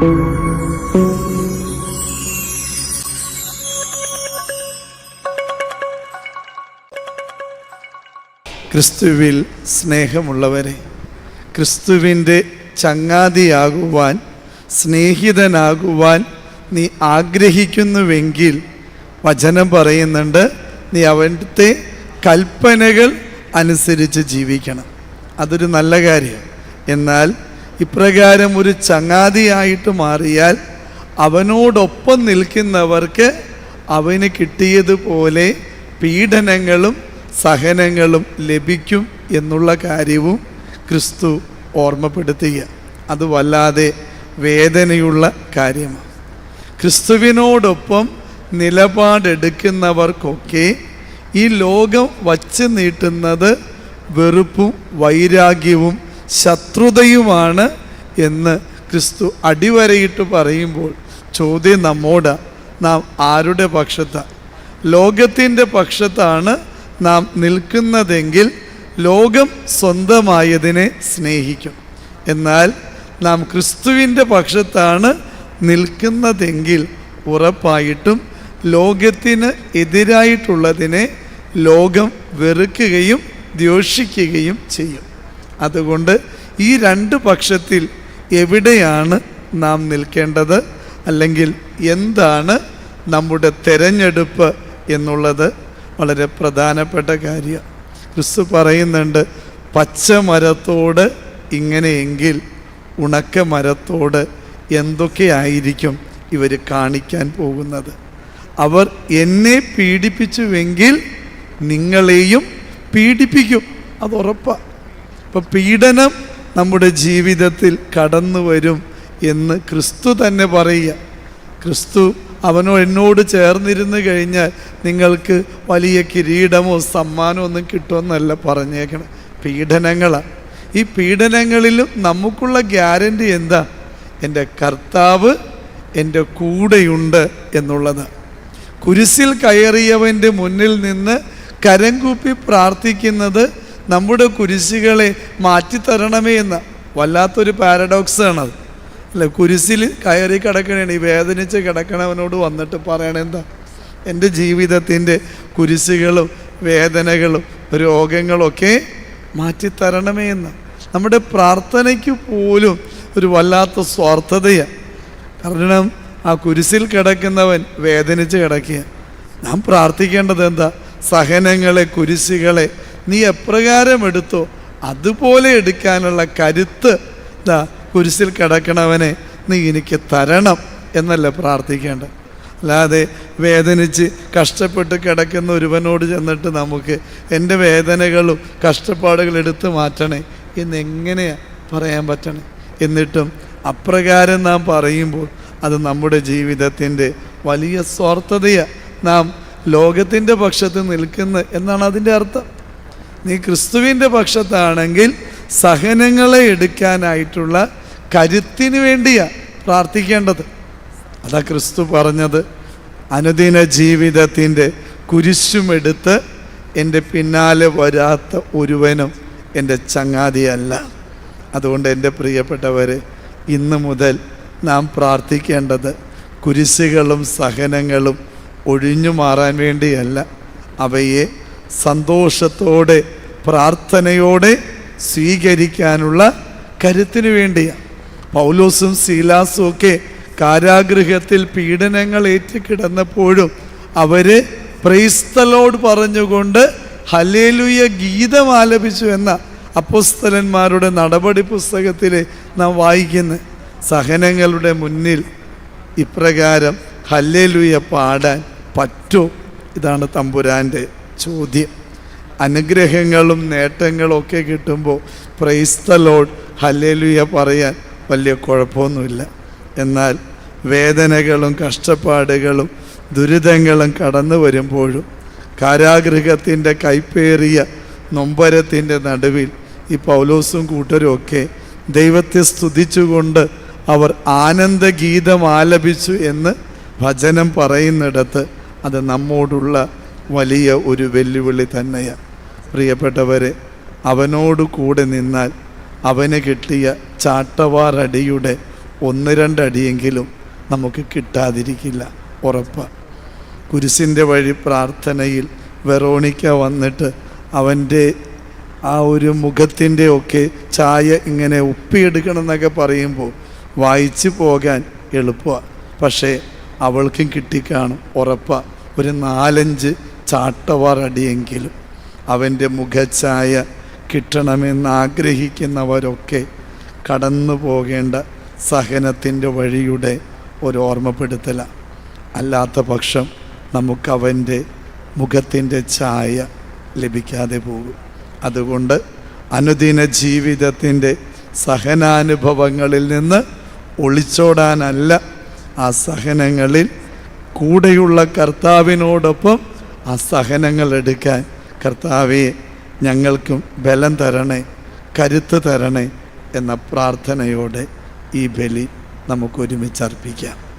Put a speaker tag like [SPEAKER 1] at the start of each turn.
[SPEAKER 1] ക്രിസ്തുവിൽ സ്നേഹമുള്ളവരെ ക്രിസ്തുവിന്റെ ചങ്ങാതിയാകുവാൻ സ്നേഹിതനാകുവാൻ നീ ആഗ്രഹിക്കുന്നുവെങ്കിൽ വചനം പറയുന്നുണ്ട് നീ അവന്റെ കൽപ്പനകൾ അനുസരിച്ച് ജീവിക്കണം. അതൊരു നല്ല കാര്യം. എന്നാൽ ഇപ്രകാരം ഒരു ചങ്ങാതിയായിട്ട് മാറിയാൽ അവനോടൊപ്പം നിൽക്കുന്നവർക്ക് അവന് കിട്ടിയതുപോലെ പീഡനങ്ങളും സഹനങ്ങളും ലഭിക്കും എന്നുള്ള കാര്യവും ക്രിസ്തു ഓർമ്മപ്പെടുത്തുക. അത് വല്ലാതെ വേദനയുള്ള കാര്യമാണ്. ക്രിസ്തുവിനോടൊപ്പം നിലപാടെടുക്കുന്നവർക്കൊക്കെ ഈ ലോകം വച്ച് നീട്ടുന്നത് വെറുപ്പും വൈരാഗ്യവും ശത്രുതയുമാണ് എന്ന് ക്രിസ്തു അടിവരയിട്ട് പറയുമ്പോൾ ചോദ്യം നമ്മോട്. നാം ആരുടെ പക്ഷത്താണ് ലോകത്തിന്റെ പക്ഷത്താണ് നാം നിൽക്കുന്നതെങ്കിൽ ലോകം സ്വന്തമായതിനെ സ്നേഹിക്കും. എന്നാൽ നാം ക്രിസ്തുവിന്റെ പക്ഷത്താണ് നിൽക്കുന്നതെങ്കിൽ ഉറപ്പായിട്ടും ലോകത്തിന് എതിരായിട്ടുള്ളതിനെ ലോകം വെറുക്കുകയും ദ്യോഷിക്കുകയും ചെയ്യും. അതുകൊണ്ട് ഈ രണ്ട് പക്ഷത്തിൽ എവിടെയാണ് നാം നിൽക്കേണ്ടത്? അല്ലെങ്കിൽ എന്താണ് നമ്മുടെ തിരഞ്ഞെടുപ്പ് എന്നുള്ളത്? വളരെ പ്രധാനപ്പെട്ട കാര്യം. ക്രിസ്തു പറയുന്നുണ്ട് പച്ചമരത്തോട് ഇങ്ങനെയെങ്കിൽ ഉണക്ക മരത്തോട് എന്തൊക്കെയായിരിക്കും ഇവർ കാണിക്കാൻ പോകുന്നത്? അവർ എന്നെ പീഡിപ്പിച്ചുവെങ്കിൽ നിങ്ങളെയും പീഡിപ്പിക്കും. അത് ഉറപ്പാണ് ഇപ്പം പീഡനം നമ്മുടെ ജീവിതത്തിൽ കടന്നു വരും എന്ന് ക്രിസ്തു തന്നെ പറയുക. ക്രിസ്തു അവനോ എന്നോട് ചേർന്നിരുന്ന് കഴിഞ്ഞാൽ നിങ്ങൾക്ക് വലിയ കിരീടമോ സമ്മാനമോ ഒന്നും കിട്ടുമെന്നല്ല പറഞ്ഞേക്കണം. പീഡനങ്ങളാണ് ഈ പീഡനങ്ങളിലും നമുക്കുള്ള ഗ്യാരണ്ടി എന്താ? എന്റെ കർത്താവ് എന്റെ കൂടെയുണ്ട് എന്നുള്ളത്. കുരിശിൽ കയറിയവന്റെ മുന്നിൽ നിന്ന് കരം പ്രാർത്ഥിക്കുന്നത് നമ്മുടെ കുരിശുകളെ മാറ്റിത്തരണമേ എന്ന. വല്ലാത്തൊരു പാരഡോക്സാണത് അല്ല കുരിശിൽ കയറി കിടക്കണേണ്. ഈ വേദനിച്ച് കിടക്കണവനോട് വന്നിട്ട് പറയണെന്താ എന്റെ ജീവിതത്തിന്റെ കുരിശുകളും വേദനകളും രോഗങ്ങളൊക്കെ മാറ്റിത്തരണമേ എന്ന്. നമ്മുടെ പ്രാർത്ഥനയ്ക്ക് പോലും ഒരു വല്ലാത്ത സ്വാർത്ഥതയാണ് കാരണം ആ കുരിശിൽ കിടക്കുന്നവൻ വേദനിച്ച് കിടക്കുക നാം പ്രാർത്ഥിക്കേണ്ടത് എന്താ? സഹനങ്ങളെ കുരിശുകളെ നീ എപ്രകാരം എടുത്തോ അതുപോലെ എടുക്കാനുള്ള കരുത്ത് ഇതാ കുരിശിൽ കിടക്കണവനെ നീ എനിക്ക് തരണം എന്നല്ല പ്രാർത്ഥിക്കേണ്ടത്. അല്ലാതെ വേദനിച്ച് കഷ്ടപ്പെട്ട് കിടക്കുന്ന ഒരുവനോട് ചെന്നിട്ട് നമുക്ക് എന്റെ വേദനകളും കഷ്ടപ്പാടുകളും എടുത്തു മാറ്റണേ എന്നെങ്ങനെയാണ് പറയാൻ പറ്റണേ? എന്നിട്ടും അപ്രകാരം നാം പറയുമ്പോൾ അത് നമ്മുടെ ജീവിതത്തിന്റെ വലിയ സ്വാർത്ഥതയാണ് നാം ലോകത്തിന്റെ പക്ഷത്ത് നിൽക്കുന്ന എന്നാണ് അതിന്റെ അർത്ഥം. നീ ക്രിസ്തുവിന്റെ പക്ഷത്താണെങ്കിൽ സഹനങ്ങളെ എടുക്കാനായിട്ടുള്ള കരുത്തിന് വേണ്ടിയാണ് പ്രാർത്ഥിക്കേണ്ടത്. അതാ ക്രിസ്തു പറഞ്ഞത് അനുദിന ജീവിതത്തിന്റെ കുരിശുമെടുത്ത് എന്റെ പിന്നാലെ വരാത്ത ഒരുവനും എന്റെ ചങ്ങാതിയല്ല. അതുകൊണ്ട് എന്റെ പ്രിയപ്പെട്ടവരെ ഇന്ന് മുതൽ നാം പ്രാർത്ഥിക്കേണ്ടത് കുരിശുകളും സഹനങ്ങളും ഒഴിഞ്ഞു മാറാൻ വേണ്ടിയല്ല. അവയെ സന്തോഷത്തോടെ പ്രാർത്ഥനയോടെ സ്വീകരിക്കാനുള്ള കരുത്തിന് വേണ്ടിയാണ്. പൗലോസും സീലാസും ഒക്കെ കാരാഗൃഹത്തിൽ പീഡനങ്ങൾ ഏറ്റുകിടന്നപ്പോഴും അവർ പ്രൈസ്തലോട് പറഞ്ഞുകൊണ്ട് ഹലേലുയ ഗീതം ആലപിച്ചു എന്ന അപ്പുസ്തലന്മാരുടെ നടപടി പുസ്തകത്തിൽ നാം വായിക്കുന്ന. സഹനങ്ങളുടെ മുന്നിൽ ഇപ്രകാരം ഹല്ലേലുയ പാടാൻ പറ്റൂ. ഇതാണ് തമ്പുരാന്റെ ചോദ്യം. അനുഗ്രഹങ്ങളും നേട്ടങ്ങളും ഒക്കെ കിട്ടുമ്പോൾ പ്രൈസ്തലോഡ് ഹല്ലേലുയ പറയാൻ വലിയ കുഴപ്പമൊന്നുമില്ല. എന്നാൽ വേദനകളും കഷ്ടപ്പാടുകളും ദുരിതങ്ങളും കടന്നു വരുമ്പോഴും കാരാഗൃഹത്തിന്റെ കൈപ്പേറിയ നൊമ്പരത്തിന്റെ നടുവിൽ ഈ പൗലോസും കൂട്ടരും ഒക്കെ ദൈവത്തെ സ്തുതിച്ചുകൊണ്ട് അവർ ആനന്ദഗീതം ആലപിച്ചു എന്ന് ഭജനം പറയുന്നിടത്ത് അത് നമ്മോടുള്ള വലിയ ഒരു വെല്ലുവിളി തന്നെയാണ് പ്രിയപ്പെട്ടവരെ അവനോട് കൂടെ നിന്നാൽ അവന് കിട്ടിയ ചാട്ടവാറടിയുടെ ഒന്ന് രണ്ടടിയെങ്കിലും നമുക്ക് കിട്ടാതിരിക്കില്ല ഉറപ്പ്. കുരിശിന്റെ വഴി പ്രാർത്ഥനയിൽ വെറോണിക്ക വന്നിട്ട് അവന്റെ ആ ഒരു മുഖത്തിന്റെ ഒക്കെ ചായ ഇങ്ങനെ ഉപ്പിയെടുക്കണം എന്നൊക്കെ പറയുമ്പോൾ വായിച്ചു പോകാൻ എളുപ്പമാണ് പക്ഷേ അവൾക്കും കിട്ടിക്കാണും ഉറപ്പാണ് ഒരു നാലഞ്ച് ചാട്ടവാർ അടിയെങ്കിലും അവന്റെ മുഖഛായ കിട്ടണമെന്നാഗ്രഹിക്കുന്നവരൊക്കെ കടന്നു പോകേണ്ട സഹനത്തിന്റെ വഴിയുടെ ഒരു ഓർമ്മപ്പെടുത്തലാണ് അല്ലാത്ത പക്ഷം നമുക്കവന്റെ മുഖത്തിന്റെ ഛായ ലഭിക്കാതെ പോകും. അതുകൊണ്ട് അനുദിന ജീവിതത്തിന്റെ സഹനാനുഭവങ്ങളിൽ നിന്ന് ഒളിച്ചോടാനല്ല ആ സഹനങ്ങളിൽ കൂടെയുള്ള കർത്താവിനോടൊപ്പം ആ സഹനങ്ങൾ എടുക്കാൻ കർത്താവെ ഞങ്ങൾക്കും ബലം തരണേ കരുത്ത് തരണേ എന്ന പ്രാർത്ഥനയോടെ ഈ ബലി നമുക്ക് ഒരുമിച്ച് അർപ്പിക്കാം